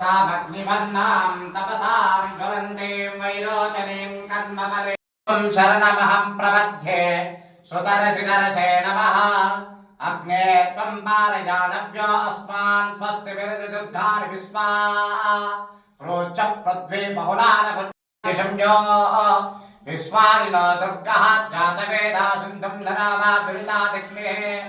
तामग्निवर्णां तपसां ज्वलन्तीं वैरोचनीं कर्मफले शरणमहं प्रपद्ये सुतरसिदरसे नमः अग्ने त्वं पारयानभ्यो अस्मान् स्वस्ति विरदिदुद्धारि विस्मा प्रोच्च पृथ्वी बहुलानभुषंयो विश्वानिनो दुर्गः जातवेदा सिन्धुं धनामा दुरितादिग्नेः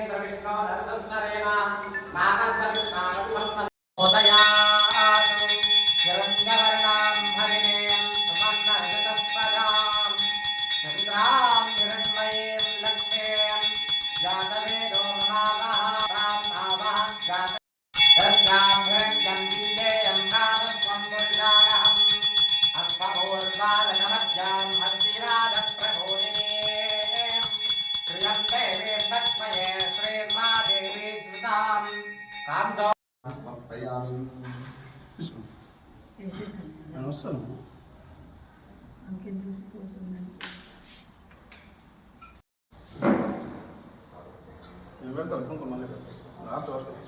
अस्मभूर्वारसमज्जां हस्तिराजप्रबोधिनीं श्रियं देवीं तस्मये श्रीर्मा देवी श्रुतां काञ्चो వస్తాను నేను పెడతాను కుంకుమ మళ్ళీ పెడతాను రాత్రి వస్తాను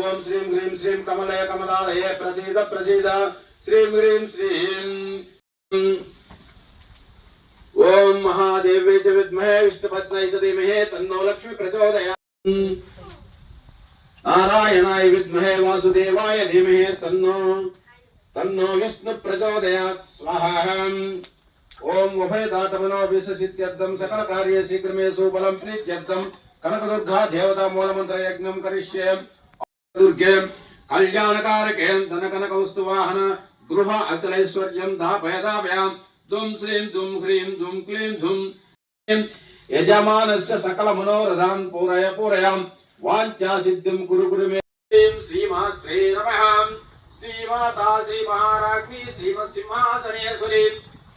ओम श्रीं ह्रीं श्रीं कमलय कमलालय प्रसीद प्रसीद। श्रीं ह्रीं श्रीं। ओम महादेव विद्महे विष्णुपत्नै च धीमहि तन्नो लक्ष्मी प्रचोदया नारायणाय विद्महे वासुदेवाय धीमहे तन्नो तन्नो विष्णु प्रचोदयात्। स्वाहा। ॐ सकल सकलकार्ये शीघ्रमेषु बलं प्रीत्यर्थं कनकदुर्गा देवता मूलमन्त्रयज्ञं करिष्ये। దుర్గే కళ్యాణకారకేం ధనకనకవస్తు వాహన గృహ అఖిలైశ్వర్యం దాపయదాపయాం దుం శ్రీం దుం హ్రీం దుం క్లీం దుం యజమానస్య సకల మనోరథాన్ పూరయ పూరయాం వాంఛా సిద్ధిం కురు కురు మే శ్రీం శ్రీమాత్రే నమః శ్రీమాతా శ్రీ మహారాజ్ఞి శ్రీమత్ సింహాసనేశ్వరి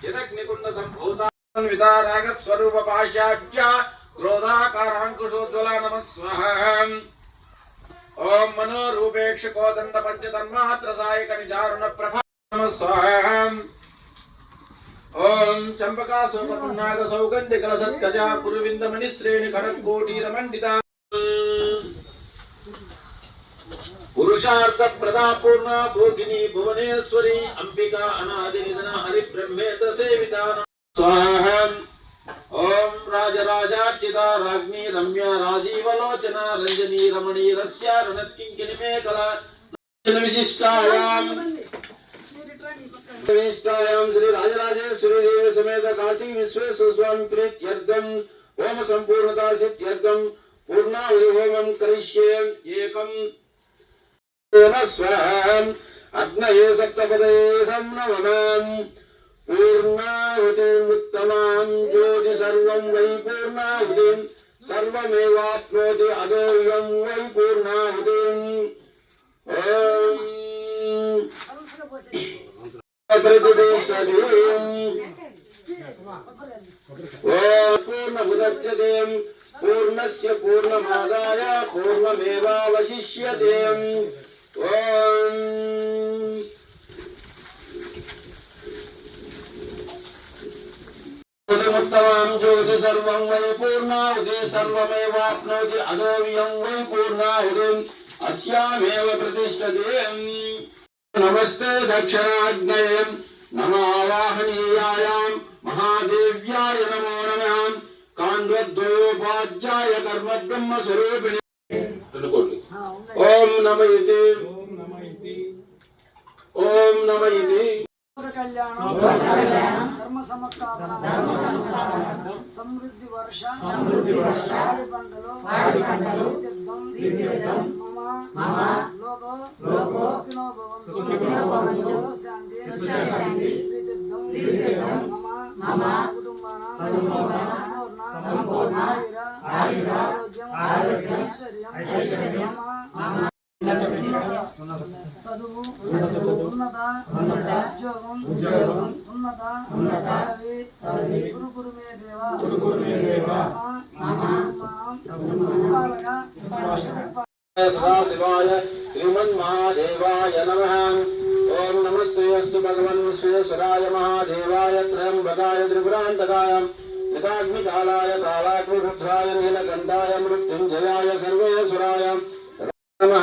యదగ్నికుండ సంభూత వితారాగ స్వరూప పాశాఖ్య క్రోధాకారాంకుశోజ్వల నమ స్వహం ఓం మనోరూపేక్ష కోదండ పంచతన్మాత్ర సాయక నిజారుణ ప్రభా స్వాహం ఓం చంపకా సోమపున్నాగ సౌగంధి కల సత్కజ కురువిందమణి శ్రేణి కరకోటీర రమండిత పురుషార్థ ప్రదాపూర్ణ భోగిని భువనేశ్వరి అంబికా అనాది నిధన హరి బ్రహ్మేత సేవిత స్వాహం. तं राजराजार्चिता राज्ञी रम्या राजीवलोचना रञ्जनी रमणी रस्या रणत्किङ्किनिमे कला विशिष्टायाम् प्रवेष्टायां श्री राजराजेश्वरीदेव समेत काशी विश्वेश्वर स्वामी ओम संपूर्णता से सिद्ध्यर्थं पूर्णाहुति होमं करिष्ये एकम् स्वाहाम् अग्नये सप्तपदये सं పూర్ణాహుతిముత్తమాం జ్యోతి సర్వం వై పూర్ణాహుతిం సర్వమేవాప్నోతి అదోయం వై పూర్ణాహుతిం ఓం పూర్ణస్ పూర్ణమాదాయ పూర్ణమేవావశిష్యతే ఓం పూర్ణాహుతి సర్వం వై పూర్ణాహుతి సర్వమేవాప్నోతి అదోవియం వై పూర్ణాహుతి అస్యామేవ ప్రతిష్టతే నమస్తే దక్షిణాగ్నయే నమ ఆవాహనీయాయాం మహాదేవ్యాయ నమో నమః కాండ్వద్వయోపాధ్యాయ కర్మ బ్రహ్మ స్వరూపిణి ఓం నమ ఇతి ఓం నమ ఇతి కళ్యాణం ధర్మ సంస్థాపన సమృద్ధి వర్ష. పాడి పంటలు. తీర్థం మమ. లోకో ఉద్యోగం ఉన్నత పదవి గురు గురు మే దేవ సదాశివాయ శ్రీమన్మహాదేవాయ నమ. ఓం నమస్తే అస్తు భగవన్ విశ్వేశ్వరాయ మహాదేవాయ త్రయంబకాయ త్రిపురాంతకాయ నిదాగ్నికాలాయ కాలాగ్నిరుద్రాయ నీలకంఠాయ మృత్యుంజయాయ సర్వేశ్వరాయ నమ.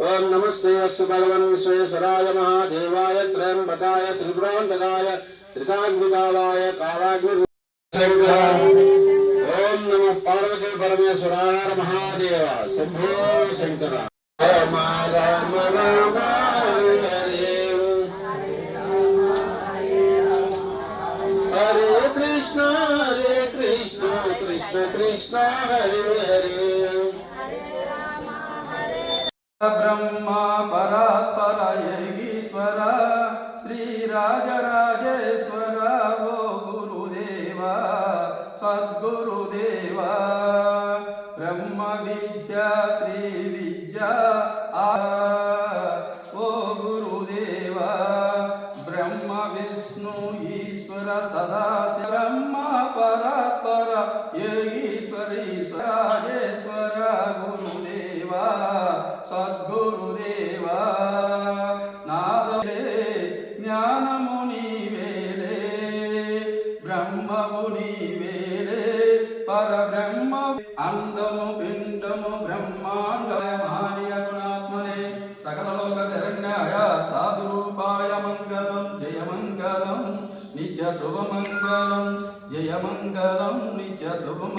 ఓం నమస్తే అస్తు భగవన్ విశ్వేశ్వరాయ మహాదేవాయ త్రయంబకాయ త్రిపురాంతకాయ త్రికాగ్నికాలాయ కాలాగ్ని ఓం నమ పార్వతీ పరమేశ్వరాయ మహాదేవ శంభో శంకర. రామ రామ రామ హరే కృష్ణ హరే కృష్ణ కృష్ణ కృష్ణ హరే హరే బ్రహ్మ పరాత్పర యోగీశ్వర శ్రీరాజరాజేశ్వర ఓ గురుదేవ సద్గురుదేవ బ్రహ్మ విద్య శ్రీ విద్య ఆ ఓ గురుదేవ బ్రహ్మముని వేలే పరబ్రహ్మ అందము పిండము బ్రహ్మాండయ సకలలోక శరణ్యాయ సాధురూపాయ మంగళం జయ మంగళం నిత్య శుభమంగళం జయ మంగళం నిత్య శుభం.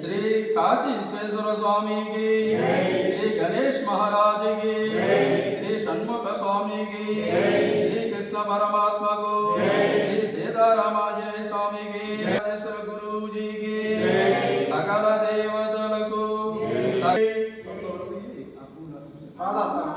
శ్రీ కాశీ విశ్వేశ్వర స్వామికి శ్రీ గణేష్ మహారాజుకి శ్రీ షణ్ముఖ స్వామికి శ్రీ కృష్ణ పరమాత్మకు মালা